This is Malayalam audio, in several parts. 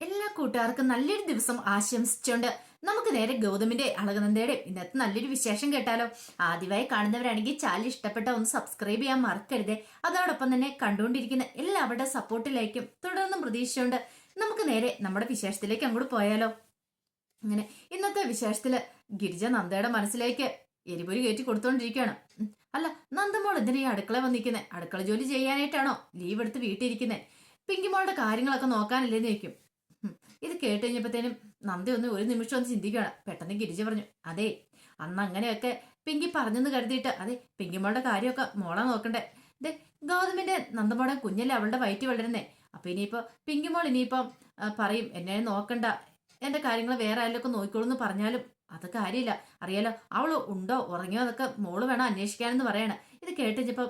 എല്ലാ കൂട്ടുകാർക്കും നല്ലൊരു ദിവസം ആശംസിച്ചുകൊണ്ട് നമുക്ക് നേരെ ഗൗതമിന്റെ അളകനന്ദയുടെ ഇന്നത്തെ നല്ലൊരു വിശേഷം കേട്ടാലോ. ആദ്യമായി കാണുന്നവരാണെങ്കിൽ ചാനൽ ഇഷ്ടപ്പെട്ട ഒന്ന് സബ്സ്ക്രൈബ് ചെയ്യാൻ മറക്കരുത്. അതോടൊപ്പം തന്നെ കണ്ടുകൊണ്ടിരിക്കുന്ന എല്ലാവരുടെ സപ്പോർട്ടിലേക്കും തുടർന്നും പ്രതീക്ഷിച്ചുകൊണ്ട് നമുക്ക് നേരെ നമ്മുടെ വിശേഷത്തിലേക്ക് അങ്ങോട്ട് പോയാലോ. അങ്ങനെ ഇന്നത്തെ വിശേഷത്തിൽ ഗിരിജ നന്ദയുടെ മനസ്സിലേക്ക് എരിപൊരി കയറ്റി കൊടുത്തോണ്ടിരിക്കുകയാണ്. അല്ല നന്ദമോൾ എന്തിനാ ഈ അടുക്കള വന്നിരിക്കുന്നത് അടുക്കള ജോലി ചെയ്യാനായിട്ടാണോ? ലീവ് എടുത്ത് വീട്ടിലിരിക്കുന്നത് പിങ്കിമോളുടെ കാര്യങ്ങളൊക്കെ നോക്കാനില്ലെന്ന് ചോദിക്കും. ഉം. ഇത് കേട്ട് കഴിഞ്ഞപ്പോഴത്തേനും നന്ദി ഒന്ന് ഒരു നിമിഷം ഒന്ന് ചിന്തിക്കുകയാണ്. പെട്ടെന്ന് ഗിരിജ പറഞ്ഞു അതെ അന്ന് അങ്ങനെയൊക്കെ പിങ്കി പറഞ്ഞെന്ന് കരുതിയിട്ട് അതെ പിങ്കിമോളുടെ കാര്യമൊക്കെ മോളെ നോക്കണ്ടേ. ദേ ഗൗതമിന്റെ നന്ദമോടെ കുഞ്ഞല്ലേ അവളുടെ വയറ്റി വളരുന്നേ. അപ്പൊ ഇനിയിപ്പോ പിങ്കിമോൾ ഇനിയിപ്പം പറയും എന്നെ നോക്കണ്ട. എന്റെ കാര്യങ്ങൾ വേറെ ആരെയൊക്കെ നോക്കിക്കോളൂ എന്ന് പറഞ്ഞാലും അത് കാര്യമില്ല. അറിയാലോ അവൾ ഉണ്ടോ ഉറങ്ങിയോ അതൊക്കെ മോൾ വേണം അന്വേഷിക്കാനെന്ന് പറയണ. ഇത് കേട്ടിപ്പോ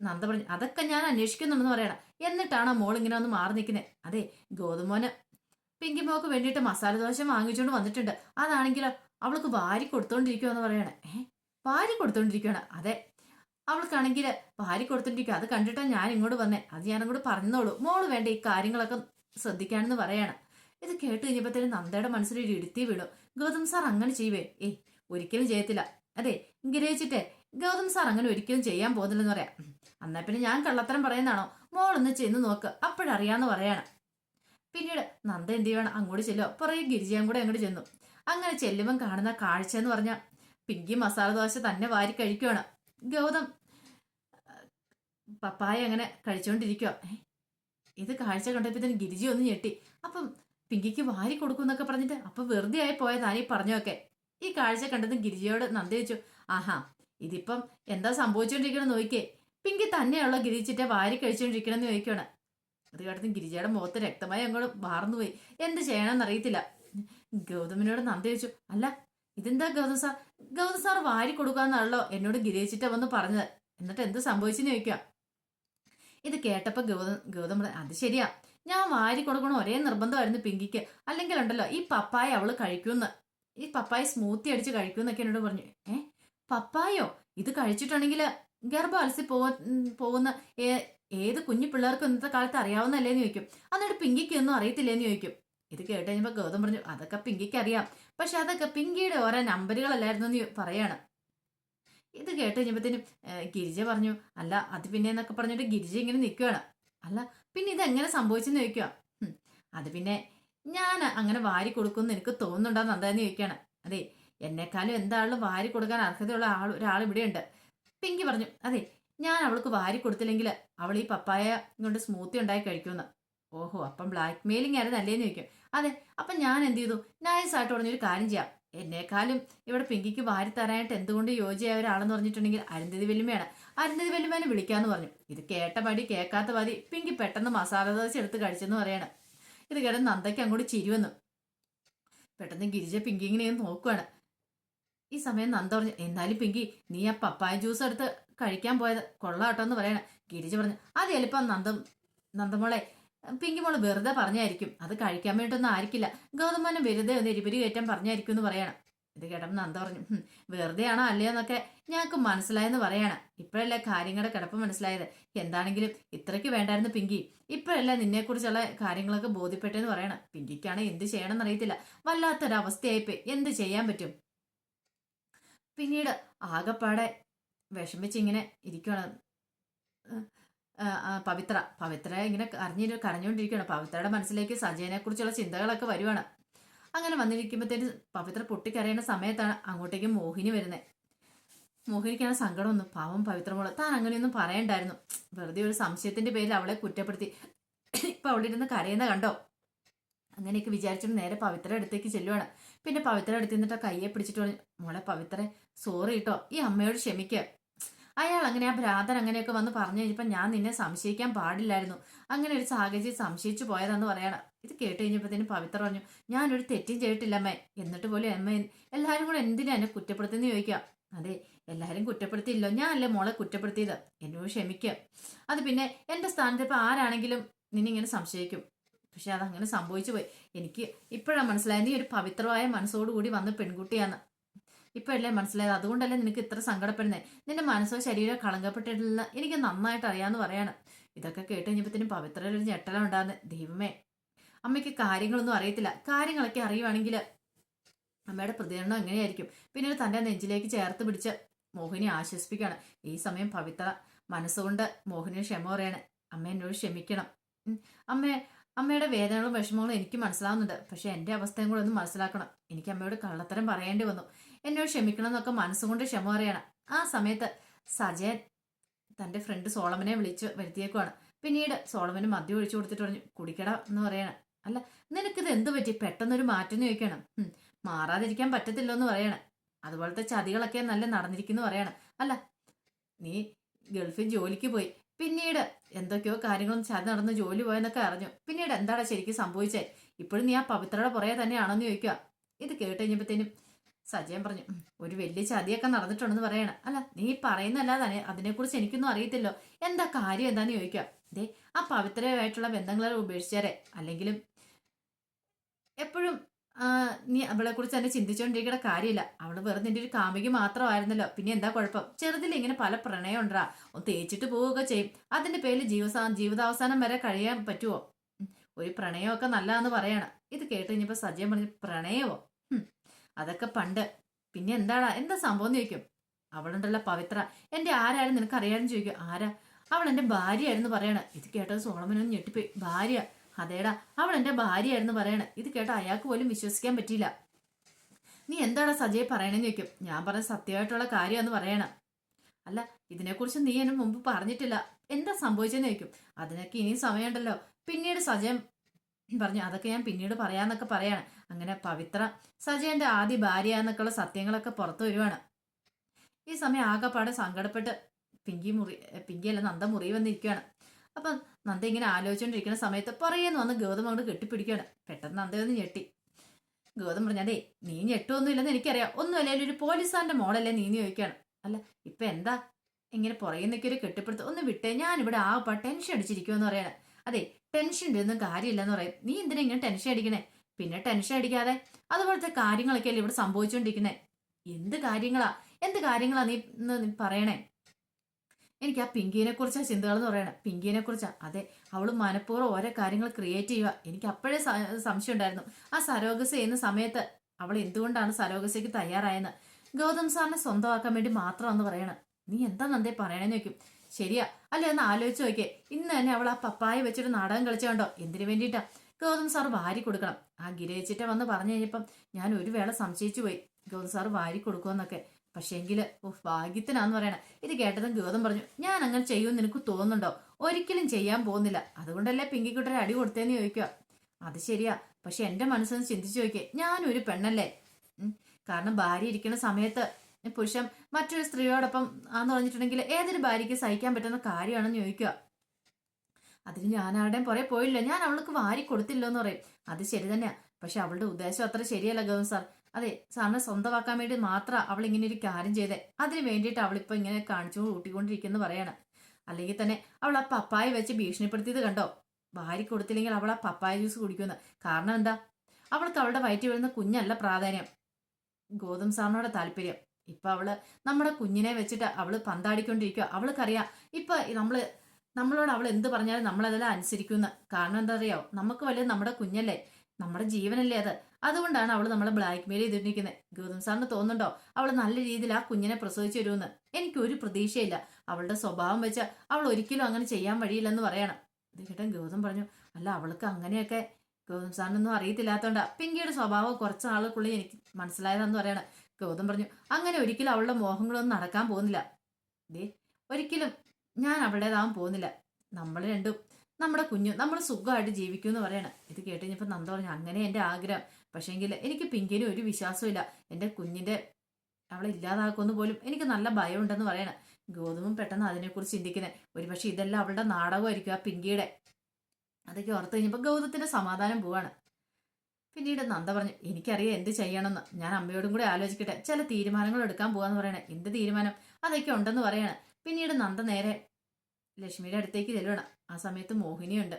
നന്ദ പറഞ്ഞു അതൊക്കെ ഞാൻ അന്വേഷിക്കുന്നുണ്ടെന്ന് പറയണം. എന്നിട്ടാണ് മോൾ ഇങ്ങനെ ഒന്ന് മാറി നിൽക്കുന്നത് അതെ ഗോതമോന് പിങ്കി മോക്ക് വേണ്ടിയിട്ട് മസാല ദോശ വാങ്ങിച്ചുകൊണ്ട് വന്നിട്ടുണ്ട്. അതാണെങ്കിൽ അവൾക്ക് വാരി കൊടുത്തോണ്ടിരിക്കുവെന്ന് പറയണേ. ഏ വാരി കൊടുത്തോണ്ടിരിക്കുകയാണ് അതെ. അവൾക്കാണെങ്കിൽ വാരി കൊടുത്തോണ്ടിരിക്കുക അത് കണ്ടിട്ടാ ഞാൻ ഇങ്ങോട്ട് വന്നേ. അത് ഞാൻ അങ്ങോട്ട് പറഞ്ഞോളൂ. മോൾ വേണ്ട ഈ കാര്യങ്ങളൊക്കെ ശ്രദ്ധിക്കാനെന്ന് പറയാണ്. ഇത് കേട്ട് കഴിഞ്ഞപ്പോഴത്തേനും നന്ദയുടെ മനസ്സിലൊരു ഇടുത്തി വീണു. ഗൗതം സാർ അങ്ങനെ ചെയ്യുവേ? ഏയ് ഒരിക്കലും ചെയ്യത്തില്ല. അതെ ഗ്രഹിച്ചിട്ടേ ഗൗതം സാർ അങ്ങനെ ഒരിക്കലും ചെയ്യാൻ പോകുന്നില്ലെന്ന് പറയാം. അന്നാ പിന്നെ ഞാൻ കള്ളത്തരം പറയുന്നതാണോ? മോളൊന്ന് ചെന്ന് നോക്ക്. അപ്പോഴറിയാന്ന് പറയാണ്. പിന്നീട് നന്ദ എന്ത് ചെയ്യണം അങ്ങോട്ട് ചെല്ലോ പുറകെ ഗിരിജയും കൂടെ അങ്ങോട്ട് ചെന്നു. അങ്ങനെ ചെല്ലുമ്പം കാണുന്ന കാഴ്ച എന്ന് പറഞ്ഞാൽ പിങ്കി മസാല ദോശ തന്നെ വാരി കഴിക്കുവാണ്. ഗൗതം പപ്പായ അങ്ങനെ കഴിച്ചുകൊണ്ടിരിക്കുക ഇത് കാഴ്ച കണ്ടപ്പോഴത്തേന് ഗിരിജി ഒന്ന് ഞെട്ടി. അപ്പം പിങ്കിക്ക് വാരി കൊടുക്കും എന്നൊക്കെ പറഞ്ഞിട്ട് അപ്പൊ വെറുതെ ആയി പോയതാണ് ഈ പറഞ്ഞൊക്കെ ഈ കാഴ്ച കണ്ടതും ഗിരിജയോട് നന്ദ ആഹാ ഇതിപ്പം എന്താ സംഭവിച്ചുകൊണ്ടിരിക്കണം നോക്കിയേ. പിങ്കി തന്നെയുള്ള ഗിരിച്ചിട്ട് വാരി കഴിച്ചുകൊണ്ടിരിക്കണം എന്ന് ചോദിക്കുകയാണ് അത് കേട്ടതും ഗിരിജയുടെ മുഖത്ത് രക്തമായി അങ്ങോട്ട് മാറുന്നുപോയി എന്ത് ചെയ്യണമെന്ന് അറിയത്തില്ല. ഗൗതമിനോട് നന്ദി വെച്ചു അല്ല ഇതെന്താ ഗൗതം സാർ? ഗൗതം സാർ വാരി കൊടുക്കാന്നാണല്ലോ എന്നോട് ഗിരിയച്ചിട്ട വന്ന് പറഞ്ഞത്. എന്നിട്ട് എന്ത് സംഭവിച്ചെന്ന് ചോദിക്കുക ഇത് കേട്ടപ്പോ ഗൗതം ഗൗതം അത് ശരിയാ. ഞാൻ വാരി കൊടുക്കണം ഒരേ നിർബന്ധമായിരുന്നു പിങ്കിക്ക്. അല്ലെങ്കിൽ ഉണ്ടല്ലോ ഈ പപ്പായ അവൾ കഴിക്കുമെന്ന്. ഈ പപ്പായ സ്മൂത്തി അടിച്ച് കഴിക്കുമെന്നൊക്കെ എന്നോട് പറഞ്ഞു. ഏ പപ്പായോ? ഇത് കഴിച്ചിട്ടുണ്ടെങ്കിൽ ഗർഭം അലസി പോകുന്ന ഏത് കുഞ്ഞു പിള്ളേർക്കും ഇന്നത്തെ കാലത്ത് അറിയാവുന്നല്ലേന്ന് ചോദിക്കും. എന്നിട്ട് പിങ്കിക്ക് ഒന്നും അറിയത്തില്ലേന്ന് ചോദിക്കും. ഇത് കേട്ട് കഴിഞ്ഞപ്പോൾ ഗൗതം പറഞ്ഞു അതൊക്കെ പിങ്കിക്ക് അറിയാം. പക്ഷെ അതൊക്കെ പിങ്കിയുടെ ഓരോ നമ്പറുകളല്ലായിരുന്നു എന്ന് പറയാണ്. ഇത് കേട്ട് കഴിഞ്ഞപ്പോഴത്തേനും ഗിരിജ പറഞ്ഞു അല്ല അത് പിന്നെ എന്നൊക്കെ പറഞ്ഞിട്ട് ഗിരിജ ഇങ്ങനെ നിൽക്കുകയാണ് അല്ല പിന്നെ ഇത് എങ്ങനെ സംഭവിച്ചെന്ന് ചോദിക്കുക അത് പിന്നെ ഞാൻ അങ്ങനെ വാരി കൊടുക്കുമെന്ന് എനിക്ക് തോന്നുന്നുണ്ടോന്ന് എന്താന്ന് ചോദിക്കുകയാണ് അതെ എന്നെക്കാളും എന്താളും വാരി കൊടുക്കാൻ അർഹതയുള്ള ആൾ ഒരാൾ ഇവിടെയുണ്ട് പിങ്കി പറഞ്ഞു അതെ ഞാൻ അവൾക്ക് വാരി കൊടുത്തില്ലെങ്കിൽ അവൾ ഈ പപ്പായ കൊണ്ട് സ്മൂത്തി ഉണ്ടായി കഴിക്കുമെന്ന്. ഓഹോ അപ്പം ബ്ലാക്ക് മെയിലിംഗ് ആയിരുന്നു അല്ലേന്ന് ചോദിക്കും. അതെ അപ്പം ഞാൻ എന്ത് ചെയ്തു? നൈസായിട്ട് പറഞ്ഞൊരു കാര്യം ചെയ്യാം. എന്നെക്കാളും ഇവിടെ പിങ്കിക്ക് വാരി തരാനായിട്ട് എന്തുകൊണ്ട് യോജിയായ ഒരാളെന്ന് പറഞ്ഞിട്ടുണ്ടെങ്കിൽ അരുന്ധതി വെല്ലുമയാണ് അരുന്ധതി വെല്ലുമേനെ വിളിക്കാന്ന് പറഞ്ഞു. ഇത് കേട്ട പടി കേൾക്കാത്ത പതി പിങ്കി പെട്ടെന്ന് മസാല ദോശ എടുത്ത് കഴിച്ചെന്ന് പറയണം. ഇത് കേട്ട നന്ദയ്ക്ക് അങ്ങോട്ട് ചിരിവന്നു. പെട്ടെന്ന് ഗിരിജ പിങ്കി ഇങ്ങനെ നോക്കുവാണ്. ഈ സമയം നന്ദ പറഞ്ഞു എന്നാലും പിങ്കി നീ ആ പപ്പായ ജ്യൂസ് എടുത്ത് കഴിക്കാൻ പോയത്. കൊള്ളാട്ടോ എന്ന് പറയണ ഗിരിജ പറഞ്ഞു അത് ചിലപ്പം നന്ദം നന്ദമോളെ. പിങ്കി മോൾ വെറുതെ പറഞ്ഞായിരിക്കും. അത് കഴിക്കാൻ വേണ്ടിയൊന്നും ആയിരിക്കില്ല. ഗൗതമനെ വെറുതെ ഒന്ന് എരിപരി കയറ്റാൻ പറഞ്ഞായിരിക്കും എന്ന് പറയണം. ഇത് കേട്ടപ്പോൾ നന്ദ പറഞ്ഞു വെറുതെയാണോ അല്ലയോ എന്നൊക്കെ ഞങ്ങൾക്ക് മനസ്സിലായെന്ന് പറയണം. ഇപ്പോഴല്ലേ കാര്യങ്ങളുടെ കിടപ്പ് മനസ്സിലായത്? എന്താണെങ്കിലും ഇത്രയ്ക്ക് വേണ്ടായിരുന്നു പിങ്കി. ഇപ്പോഴല്ലേ നിന്നെക്കുറിച്ചുള്ള കാര്യങ്ങളൊക്കെ ബോധ്യപ്പെട്ടെന്ന് പറയണം. പിങ്കിക്കാണ് എന്ത് ചെയ്യണമെന്ന് അറിയത്തില്ല വല്ലാത്തൊരവസ്ഥയായിപ്പോയി. എന്ത് ചെയ്യാൻ പറ്റും? പിന്നീട് ആകപ്പാടെ വിഷമിച്ച് ഇങ്ങനെ ഇരിക്കുകയാണ് പവിത്ര. പവിത്ര ഇങ്ങനെ അറിഞ്ഞിട്ട് കരഞ്ഞുകൊണ്ടിരിക്കുകയാണ് പവിത്രയുടെ മനസ്സിലേക്ക് സജയനെ കുറിച്ചുള്ള ചിന്തകളൊക്കെ വരുവാണ്. അങ്ങനെ വന്നിരിക്കുമ്പോഴത്തേന് പവിത്ര പൊട്ടിക്കരയുന്ന സമയത്താണ് അങ്ങോട്ടേക്ക് മോഹിനി വരുന്നത് മോഹിനിക്കാണ് സങ്കടം ഒന്നും പാവം പവിത്ര മോൾ താൻ അങ്ങനെയൊന്നും പറയണ്ടായിരുന്നു. വെറുതെ ഒരു സംശയത്തിന്റെ പേരിൽ അവളെ കുറ്റപ്പെടുത്തി. ഇപ്പൊ അവിടെ ഇരുന്ന് കരയുന്ന കണ്ടോ? അങ്ങനെയൊക്കെ വിചാരിച്ചിട്ട് നേരെ പവിത്ര അടുത്തേക്ക് ചെല്ലുവാണ്. പിന്നെ പവിത്ര അടുത്ത് നിന്നിട്ട് കയ്യെ പിടിച്ചിട്ട് പറഞ്ഞു മോളെ പവിത്ര സോറി കേട്ടോ ഈ അമ്മയോട് ക്ഷമിക്കുക അയാൾ അങ്ങനെ ആ ഭ്രാതൻ അങ്ങനെയൊക്കെ വന്ന് പറഞ്ഞു കഴിഞ്ഞപ്പോൾ ഞാൻ നിന്നെ സംശയിക്കാൻ പാടില്ലായിരുന്നു. അങ്ങനെ ഒരു സാഹചര്യം സംശയിച്ചു പോയതെന്ന് പറയണം. ഇത് കേട്ട് കഴിഞ്ഞപ്പോഴത്തേനും പവിത്ര പറഞ്ഞു ഞാനൊരു തെറ്റും ചെയ്തിട്ടില്ല അമ്മേ എന്നിട്ട് പോലും അമ്മ എല്ലാവരും കൂടെ എന്തിനാ എന്നെ കുറ്റപ്പെടുത്തുന്ന ചോദിക്കാം അതെ എല്ലാവരും കുറ്റപ്പെടുത്തിയില്ലോ. ഞാനല്ലേ മോളെ കുറ്റപ്പെടുത്തിയത്? എന്നോട് ക്ഷമിക്കുക. അത് പിന്നെ എന്റെ സ്ഥാനത്ത് ഇപ്പം ആരാണെങ്കിലും നിന്നെ ഇങ്ങനെ സംശയിക്കും. പക്ഷെ അതങ്ങനെ സംഭവിച്ചു പോയി. എനിക്ക് ഇപ്പോഴാണ് മനസ്സിലായത് നീ ഒരു പവിത്രമായ മനസ്സോടുകൂടി വന്ന പെൺകുട്ടിയാന്ന്. ഇപ്പോഴല്ലേ മനസ്സിലായത്? അതുകൊണ്ടല്ലേ നിനക്ക് ഇത്ര സങ്കടപ്പെടുന്നത് നിന്റെ മനസ്സോ ശരീരമോ കളങ്കപ്പെട്ടിട്ടില്ല എനിക്ക് നന്നായിട്ട് അറിയാമെന്ന് പറയാണ്. ഇതൊക്കെ കേട്ട് കഴിഞ്ഞപ്പോഴത്തേനും പവിത്രയിൽ ഒരു ഞെട്ടലുണ്ടാകുന്നത് ദൈവമേ. അമ്മയ്ക്ക് കാര്യങ്ങളൊന്നും അറിയത്തില്ല. കാര്യങ്ങളൊക്കെ അറിയുവാണെങ്കിൽ അമ്മയുടെ പ്രതികരണം എങ്ങനെയായിരിക്കും? പിന്നീട് തന്റെ നെഞ്ചിലേക്ക് ചേർത്ത് പിടിച്ച് മോഹിനി ആശ്വസിപ്പിക്കുകയാണ്. ഈ സമയം പവിത്ര മനസ്സുകൊണ്ട് മോഹിനി ക്ഷമ പറയാണ്. അമ്മ എന്നോട് ക്ഷമിക്കണം. അമ്മേ അമ്മയുടെ വേദനകളും വിഷമങ്ങളും എനിക്ക് മനസ്സിലാവുന്നുണ്ട്. പക്ഷെ എന്റെ അവസ്ഥയും കൂടെ ഒന്ന് മനസ്സിലാക്കണം. എനിക്ക് അമ്മയോട് കള്ളത്തരം പറയേണ്ടി വന്നു. എന്നോട് ക്ഷമിക്കണം എന്നൊക്കെ മനസ്സുകൊണ്ട് ക്ഷമ പറയണം. ആ സമയത്ത് സജയൻ തന്റെ ഫ്രണ്ട് സോളമനെ വിളിച്ച് വരുത്തിയേക്കുവാണ്. പിന്നീട് സോളമന് മദ്യം ഒഴിച്ചു കൊടുത്തിട്ട് പറഞ്ഞു കുടിക്കട എന്ന് പറയണം. അല്ല നിനക്കിത് എന്ത് പറ്റി? പെട്ടെന്നൊരു മാറ്റം ചോദിക്കണം മാറാതിരിക്കാൻ പറ്റത്തില്ലോ എന്ന് പറയണം. അതുപോലത്തെ ചതികളൊക്കെ നല്ല നടന്നിരിക്കുന്നു പറയണം. അല്ല നീ ഗൾഫിൽ ജോലിക്ക് പോയി. പിന്നീട് എന്തൊക്കെയോ കാര്യങ്ങളും ചതി നടന്ന് ജോലി പോയെന്നൊക്കെ അറിഞ്ഞു. പിന്നീട് എന്താടാ ശരിക്കും സംഭവിച്ചേ? ഇപ്പോഴും നീ ആ പവിത്രയുടെ പുറകെ തന്നെയാണോന്ന് ചോദിക്കുക. ഇത് കേട്ട് കഴിഞ്ഞപ്പോഴത്തേനും സജയൻ പറഞ്ഞു ഒരു വലിയ ചതിയൊക്കെ നടന്നിട്ടുണ്ടെന്ന് പറയണം. അല്ല നീ പറയുന്നല്ലാതെ അതിനെക്കുറിച്ച് എനിക്കൊന്നും അറിയത്തില്ലോ. എന്താ കാര്യം എന്താന്ന് ചോദിക്കാം. ദേ ആ പവിത്രമായിട്ടുള്ള ബന്ധങ്ങളെ ഉപേക്ഷിച്ചാരെ. അല്ലെങ്കിലും എപ്പോഴും നീ അവളെ കുറിച്ച് തന്നെ ചിന്തിച്ചുകൊണ്ടിരിക്കുന്ന കാര്യമില്ല. അവൾ വെറുതെ നിന്റെ ഒരു കാമിക മാത്രമായിരുന്നല്ലോ. പിന്നെ എന്താ കുഴപ്പം? ചെറുതിൽ ഇങ്ങനെ പല പ്രണയം ഉണ്ടാ ഒന്ന് തേച്ചിട്ട് പോവുകയൊക്കെ ചെയ്യും. അതിന്റെ പേരിൽ ജീവസാ ജീവിതാവസാനം വരെ കഴിയാൻ പറ്റുമോ ഒരു പ്രണയമൊക്കെ നല്ലതാന്ന് പറയണം. ഇത് കേട്ട് കഴിഞ്ഞപ്പോ സജയം പറഞ്ഞു പ്രണയമോ? അതൊക്കെ പണ്ട്. പിന്നെ എന്താടാ? എന്താ സംഭവം എന്ന് ചോദിക്കും. അവളുണ്ടല്ലോ പവിത്ര. എന്റെ ആരായാലും നിനക്ക് അറിയാമെന്ന് ചോദിക്കും. ആരാ? അവൾ എന്റെ ഭാര്യയായിരുന്നു പറയണ. ഇത് കേട്ടത് സോളമനൊന്നും ഞെട്ടിപ്പോയി. ഭാര്യ? അതേടാ. അവൾ എന്റെ ഭാര്യയായിരുന്നു പറയണ. ഇത് കേട്ട അയാൾക്ക് പോലും വിശ്വസിക്കാൻ പറ്റിയില്ല. നീ എന്താടാ സജയെ പറയണെന്ന് ചോദിക്കും. ഞാൻ പറഞ്ഞ സത്യമായിട്ടുള്ള കാര്യമെന്ന് പറയണം. അല്ല ഇതിനെക്കുറിച്ച് നീ എന്നെ മുമ്പ് പറഞ്ഞിട്ടില്ല. എന്താ സംഭവിച്ചെന്ന് ചോദിക്കും. അതിനൊക്കെ ഇനിയും സമയമുണ്ടല്ലോ. പിന്നീട് സജയൻ പറഞ്ഞു അതൊക്കെ ഞാൻ പിന്നീട് പറയാന്നൊക്കെ പറയാണ്. അങ്ങനെ പവിത്ര സജയന്റെ ആദ്യ ഭാര്യ എന്നൊക്കെയുള്ള സത്യങ്ങളൊക്കെ പുറത്തു വരുവാണ്. ഈ സമയം ആകെപ്പാടെ സങ്കടപ്പെട്ട് പിങ്കി മുറി പിങ്കി അല്ല നന്ദ മുറി വന്നിരിക്കുകയാണ് അപ്പം നന്ദ ഇങ്ങനെ ആലോചിച്ചുകൊണ്ടിരിക്കുന്ന സമയത്ത് പറയുന്നു വന്ന് ഗൗതം അങ്ങോട്ട് കെട്ടിപ്പിടിക്കുകയാണ് പെട്ടെന്ന് നന്ദ ഒന്ന് ഞെട്ടി. ഗൗതം പറഞ്ഞതേ നീ ഞെട്ടൊന്നും ഇല്ലെന്ന് എനിക്കറിയാം. ഒന്നും അല്ലേ ഒരു പോലീസാന്റെ മോളല്ലേ നീ ചോദിക്കുകയാണ് അല്ല ഇപ്പൊ എന്താ ഇങ്ങനെ പുറകെ നിൽക്കൊരു കെട്ടിപ്പിടുത്ത്? ഒന്ന് വിട്ടേ ഞാനിവിടെ ആ ടെൻഷൻ അടിച്ചിരിക്കുമെന്ന് പറയണേ. അതെ ടെൻഷൻ ഒന്നും കാര്യമില്ലെന്ന് പറയും. നീ എന്തിനാ ഇങ്ങനെ ടെൻഷൻ അടിക്കണേ? പിന്നെ ടെൻഷൻ അടിക്കാതെ അതുപോലത്തെ കാര്യങ്ങളൊക്കെ അല്ലേ ഇവിടെ സംഭവിച്ചുകൊണ്ടിരിക്കുന്നേ എന്ത് കാര്യങ്ങളാ? എന്ത് കാര്യങ്ങളാ നീ പറയണേ? എനിക്ക് ആ പിങ്കിനെ കുറിച്ചാ ചിന്തകൾ എന്ന് പറയണേ. പിങ്കിനെ കുറിച്ചാ. അതെ അവൾ മനഃപൂർവം ഓരോ കാര്യങ്ങൾ ക്രിയേറ്റ് ചെയ്യുക എനിക്ക് അപ്പോഴേ സംശയം ഉണ്ടായിരുന്നു. ആ സരോഗസ ചെയ്യുന്ന സമയത്ത് അവൾ എന്തുകൊണ്ടാണ് സരോഗസയ്ക്ക് തയ്യാറായെന്ന്? ഗൗതം സാറിനെ സ്വന്തമാക്കാൻ വേണ്ടി മാത്രമാണെന്ന് പറയണം. നീ എന്താ നന്ദേ പറയണേന്ന് ചോദിക്കും. ശരിയാ. അല്ലെ ഒന്ന് ആലോചിച്ച് നോക്കിയേ. ഇന്ന് തന്നെ അവൾ ആ പപ്പായ വെച്ചിട്ട് നാടകം കളിച്ച കണ്ടോ? എന്തിനു വേണ്ടിട്ടാ ഗൗതം സാർ വാരി കൊടുക്കണം. ആ ഗിരേച്ചിട്ട വന്ന് പറഞ്ഞു കഴിഞ്ഞപ്പം ഞാൻ ഒരു വേള സംശയിച്ചു പോയി. ഗൗതം സാർ വാരി കൊടുക്കുമെന്നൊക്കെ. പക്ഷേങ്കിൽ ഓ ഭാഗ്യത്തിനാന്ന് പറയണ. ഇത് കേട്ടതും ഗൗതം പറഞ്ഞു ഞാൻ അങ്ങനെ ചെയ്യുമെന്ന് നിനക്ക് തോന്നുന്നുണ്ടോ? ഒരിക്കലും ചെയ്യാൻ പോകുന്നില്ല. അതുകൊണ്ടല്ലേ പിങ്കിക്കുട്ടരെ അടി കൊടുത്തേന്ന് ചോദിക്കുക? അത് ശരിയാ. പക്ഷെ എന്റെ മനസ്സൊന്ന് ചിന്തിച്ചു നോക്കിയേ. ഞാനൊരു പെണ്ണല്ലേ? കാരണം ഭാര്യ ഇരിക്കുന്ന സമയത്ത് പുരുഷൻ മറ്റൊരു സ്ത്രീയോടൊപ്പം ആന്ന് പറഞ്ഞിട്ടുണ്ടെങ്കിൽ ഏതൊരു ഭാര്യയ്ക്ക് സഹിക്കാൻ പറ്റുന്ന കാര്യമാണെന്ന് ചോദിക്കുക. അതിന് ഞാൻ ആരുടെയും പുറകെ പോയില്ല. ഞാൻ അവൾക്ക് വാരി കൊടുത്തില്ലോ എന്ന് പറയും. അത് ശരി തന്നെയാ. പക്ഷെ അവളുടെ ഉദ്ദേശം അത്ര ശരിയല്ല ഗവൺ സാർ. അതെ സാറിനെ സ്വന്തമാക്കാൻ വേണ്ടി മാത്രം അവൾ ഇങ്ങനെ ഒരു കാര്യം ചെയ്തേ. അതിന് വേണ്ടിയിട്ട് അവളിപ്പോ ഇങ്ങനെ കാണിച്ചു കൂട്ടിക്കൊണ്ടിരിക്കുന്നു പറയാണ്. അല്ലെങ്കിൽ തന്നെ അവൾ ആ പപ്പായ വെച്ച് ഭീഷണിപ്പെടുത്തിയത് കണ്ടോ? വാരി കൊടുത്തില്ലെങ്കിൽ അവൾ ആ പപ്പായ ജ്യൂസ് കുടിക്കുന്നു കാരണം എന്താ? അവൾക്ക് അവളുടെ വയറ്റിൽ വരുന്ന കുഞ്ഞല്ല പ്രാധാന്യം. ഗോതം സാറിനോട് താല്പര്യം. ഇപ്പൊ അവൾ നമ്മുടെ കുഞ്ഞിനെ വെച്ചിട്ട് അവൾ പന്താടിക്കൊണ്ടിരിക്കുക അവൾക്കറിയാം ഇപ്പൊ നമ്മൾ നമ്മളോട് അവൾ എന്ത് പറഞ്ഞാലും നമ്മളതെല്ലാം അനുസരിക്കുന്ന. കാരണം എന്താ അറിയോ നമുക്ക് വലുത് നമ്മുടെ കുഞ്ഞല്ലേ? നമ്മുടെ ജീവനല്ലേ അത്. അതുകൊണ്ടാണ് അവൾ നമ്മളെ ബ്ലാക്ക് മെയിൽ ചെയ്തിരിക്കുന്നത് ഗൗതം സാറിന് തോന്നുന്നുണ്ടോ? അവൾ നല്ല രീതിയിൽ ആ കുഞ്ഞിനെ പ്രസവിച്ചു വരുമെന്ന് എനിക്കൊരു പ്രതീക്ഷയില്ല. അവളുടെ സ്വഭാവം വെച്ച് അവൾ ഒരിക്കലും അങ്ങനെ ചെയ്യാൻ വഴിയില്ലെന്ന് പറയണം. ഇത് കേട്ടൻ ഗൗതം പറഞ്ഞു അല്ല അവൾക്ക് അങ്ങനെയൊക്കെ ഗൗതം സാറിനൊന്നും അറിയത്തില്ലാത്തോണ്ടാ. പിങ്കിയുടെ സ്വഭാവം കുറച്ച് നാളുകൾക്കുള്ളിൽ എനിക്ക് മനസ്സിലായതെന്ന് പറയണം. ഗൗതം പറഞ്ഞു അങ്ങനെ ഒരിക്കലും അവളുടെ മോഹങ്ങളൊന്നും നടക്കാൻ പോകുന്നില്ല. ദേ ഒരിക്കലും ഞാൻ അവളുടേതാവാൻ പോകുന്നില്ല. നമ്മൾ രണ്ടും നമ്മുടെ കുഞ്ഞു നമ്മൾ സുഖമായിട്ട് ജീവിക്കൂ എന്ന് പറയണം. ഇത് കേട്ട് കഴിഞ്ഞപ്പോൾ നന്ദ പറഞ്ഞു അങ്ങനെ എന്റെ ആഗ്രഹം. പക്ഷേങ്കിൽ എനിക്ക് പിങ്കിനും ഒരു വിശ്വാസമില്ല എന്റെ കുഞ്ഞിന്റെ അവളെ ഇല്ലാതാക്കുമെന്ന് പോലും എനിക്ക് നല്ല ഭയം ഉണ്ടെന്ന് പറയണം. ഗൗതമും പെട്ടെന്ന് അതിനെക്കുറിച്ച് ചിന്തിക്കുന്നത് ഒരുപക്ഷെ ഇതെല്ലാം അവളുടെ നാടകമായിരിക്കും ആ പിങ്കിയുടെ. അതൊക്കെ ഓർത്ത് കഴിഞ്ഞപ്പോൾ ഗൗതത്തിന്റെ സമാധാനം പോവാണ്. പിന്നീട് നന്ദ പറഞ്ഞു എനിക്കറിയാം എന്ത് ചെയ്യണമെന്ന്. ഞാൻ അമ്മയോടും കൂടെ ആലോചിക്കട്ടെ. ചില തീരുമാനങ്ങൾ എടുക്കാൻ പോവാന്ന് പറയണേ. എന്ത് തീരുമാനം? അതൊക്കെ ഉണ്ടെന്ന് പറയണേ. പിന്നീട് നന്ദ നേരെ ലക്ഷ്മിയുടെ അടുത്തേക്ക് ചെല്ലണം ആ സമയത്ത് മോഹിനിയുണ്ട്.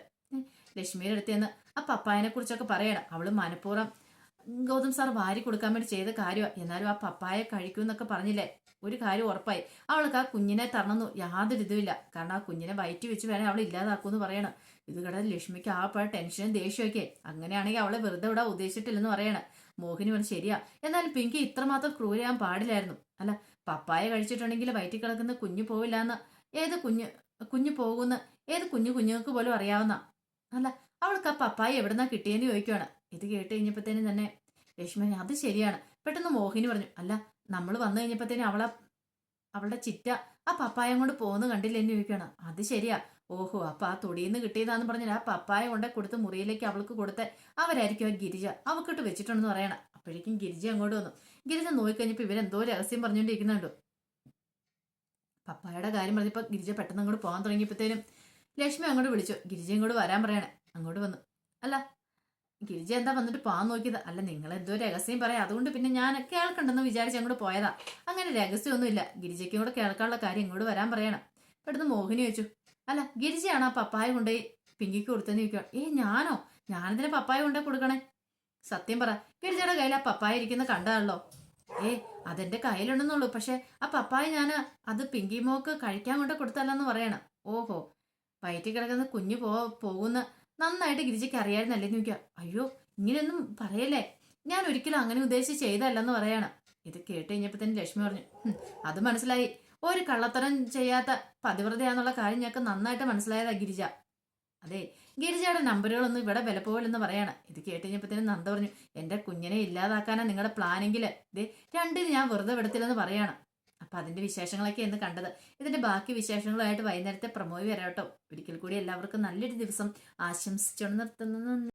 ലക്ഷ്മിയുടെ അടുത്ത് ആ പപ്പായനെ കുറിച്ചൊക്കെ പറയണം. അവൾ മനഃപൂർവം ഗൗതം സാർ വാരി കൊടുക്കാൻ വേണ്ടി ചെയ്ത കാര്യമാണ് എന്നാലും ആ പപ്പായ കഴിക്കൂന്നൊക്കെ പറഞ്ഞില്ലേ? ഒരു കാര്യം ഉറപ്പായി. അവൾക്ക് ആ കുഞ്ഞിനെ തരണമെന്നു യാതൊരു ഇതുമില്ല. കാരണം ആ കുഞ്ഞിനെ വയറ്റി വെച്ച് വേണേൽ അവൾ ഇല്ലാതാക്കൂന്ന് പറയണം. ഇത് കിടന്ന് ലക്ഷ്മിക്ക് ആ പഴ ടെൻഷനും ദേഷ്യമൊക്കെ. അങ്ങനെയാണെങ്കിൽ അവളെ വെറുതെ വിടാൻ ഉദ്ദേശിച്ചിട്ടില്ലെന്ന് പറയണം. മോഹിനി പറഞ്ഞു ശരിയാ. എന്നാലും പിങ്കി ഇത്രമാത്രം ക്രൂരാൻ പാടില്ലായിരുന്നു. അല്ല പപ്പായ കഴിച്ചിട്ടുണ്ടെങ്കിൽ വയറ്റി കിടക്കുന്ന കുഞ്ഞു പോവില്ല എന്ന്. ഏത് കുഞ്ഞ് കുഞ്ഞു പോകുന്ന? ഏത് കുഞ്ഞു കുഞ്ഞുങ്ങൾക്ക് പോലും അറിയാവുന്ന? അല്ല അവൾക്ക് ആ പപ്പായ എവിടുന്നാ കിട്ടിയെന്ന് ചോദിക്കുവാണ്. ഇത് കേട്ട് കഴിഞ്ഞപ്പോഴത്തേനും തന്നെ ലക്ഷ്മി അത് ശരിയാണ്. പെട്ടെന്ന് മോഹിനി പറഞ്ഞു അല്ല നമ്മൾ വന്നു കഴിഞ്ഞപ്പോഴത്തേനും അവളെ അവളുടെ ചിറ്റ ആ പപ്പായം കൊണ്ട് പോകുന്ന കണ്ടില്ല? എന്നെ ചോദിക്കണം അത് ശരിയാ. ഓഹോ അപ്പൊ ആ തൊടിയിന്ന് കിട്ടിയതാന്ന് പറഞ്ഞാൽ ആ പപ്പായ കൊണ്ടേ കൊടുത്ത് മുറിയിലേക്ക് അവൾക്ക് കൊടുത്ത് അവരായിരിക്കും ആ ഗിരിജ. അവക്കിട്ട് വെച്ചിട്ടുണ്ടെന്ന് പറയണം. അപ്പോഴേക്കും ഗിരിജ അങ്ങോട്ട് വന്നു. ഗിരിജ നോക്കിക്കഴിഞ്ഞപ്പോൾ ഇവരെന്തോ രഹസ്യം പറഞ്ഞുകൊണ്ടിരിക്കുന്നുണ്ടോ. പപ്പായുടെ കാര്യം പറഞ്ഞപ്പോൾ ഗിരിജ പെട്ടെന്ന് അങ്ങോട്ട് പോകാൻ തുടങ്ങിയപ്പോഴത്തേനും ലക്ഷ്മി അങ്ങോട്ട് വിളിച്ചു. ഗിരിജ ഇങ്ങോട്ട് വരാൻ പറയണേ. അങ്ങോട്ട് വന്നു. അല്ല ഗിരിജ എന്താ വന്നിട്ട് പോകാൻ നോക്കിയത്? അല്ല നിങ്ങൾ എന്തോ രഹസ്യം പറയാം. അതുകൊണ്ട് പിന്നെ ഞാൻ കേൾക്കണ്ടെന്ന് വിചാരിച്ച് അങ്ങോട്ട് പോയതാ. അങ്ങനെ രഹസ്യമൊന്നുമില്ല. ഗിരിജയ്ക്കും കൂടെ കേൾക്കാനുള്ള കാര്യം ഇങ്ങോട്ട് വരാൻ പറയണം. പെട്ടെന്ന് മോഹിനി വെച്ചു അല്ല ഗിരിജയാണ് ആ പപ്പായ കൊണ്ടുപോയി പിങ്കിക്ക് കൊടുത്തെന്ന് ചോദിക്കുക ഏ ഞാനോ? ഞാനിതിനെ പപ്പായ കൊണ്ടേ കൊടുക്കണേ? സത്യം പറ. ഗിരിജയുടെ കയ്യിൽ ആ പപ്പായ ഇരിക്കുന്ന കണ്ടതാണല്ലോ ഏ അതെന്റെ കയ്യിലുണ്ടെന്നുള്ളൂ. പക്ഷെ ആ പപ്പായ ഞാൻ അത് പിങ്കി മോക്ക് കഴിക്കാൻ കൊണ്ട് കൊടുത്തല്ലെന്ന് പറയണം. ഓഹോ. വയറ്റിൽ കിടക്കുന്ന കുഞ്ഞു പോ പോകുന്ന നന്നായിട്ട് ഗിരിജയ്ക്ക് അറിയായിരുന്നല്ലേ എന്ന് ചോദിക്കുക അയ്യോ ഇങ്ങനെയൊന്നും പറയല്ലേ? ഞാൻ ഒരിക്കലും അങ്ങനെ ഉദ്ദേശിച്ച് ചെയ്തല്ലെന്ന് പറയണം. ഇത് കേട്ട് കഴിഞ്ഞപ്പോൾ തന്നെ ലക്ഷ്മി പറഞ്ഞു അത് മനസ്സിലായി. ഒരു കള്ളത്തരം ചെയ്യാത്ത പതിവ്രതയാന്നുള്ള കാര്യം ഞങ്ങൾക്ക് നന്നായിട്ട് മനസ്സിലായതാ ഗിരിജ. അതെ ഗിരിജയുടെ നമ്പറുകളൊന്നും ഇവിടെ വില പോലെന്ന് പറയാണ്. ഇത് കേട്ട് കഴിഞ്ഞപ്പോഴത്തേനും നന്ദ പറഞ്ഞു എന്റെ കുഞ്ഞിനെ ഇല്ലാതാക്കാനാണ് നിങ്ങളുടെ പ്ലാനെങ്കിൽ ഇത് രണ്ടിന് ഞാൻ വെറുതെ വിടത്തില്ലെന്ന് പറയാണ്. അപ്പൊ അതിന്റെ വിശേഷങ്ങളൊക്കെ എന്ന് കണ്ടത്. ഇതിന്റെ ബാക്കി വിശേഷങ്ങളുമായിട്ട് വൈകുന്നേരത്തെ പ്രമോയി വരാട്ടോ ഒരിക്കൽ കൂടി എല്ലാവർക്കും നല്ലൊരു ദിവസം ആശംസിച്ചുകൊണ്ട് നിർത്തുന്നു.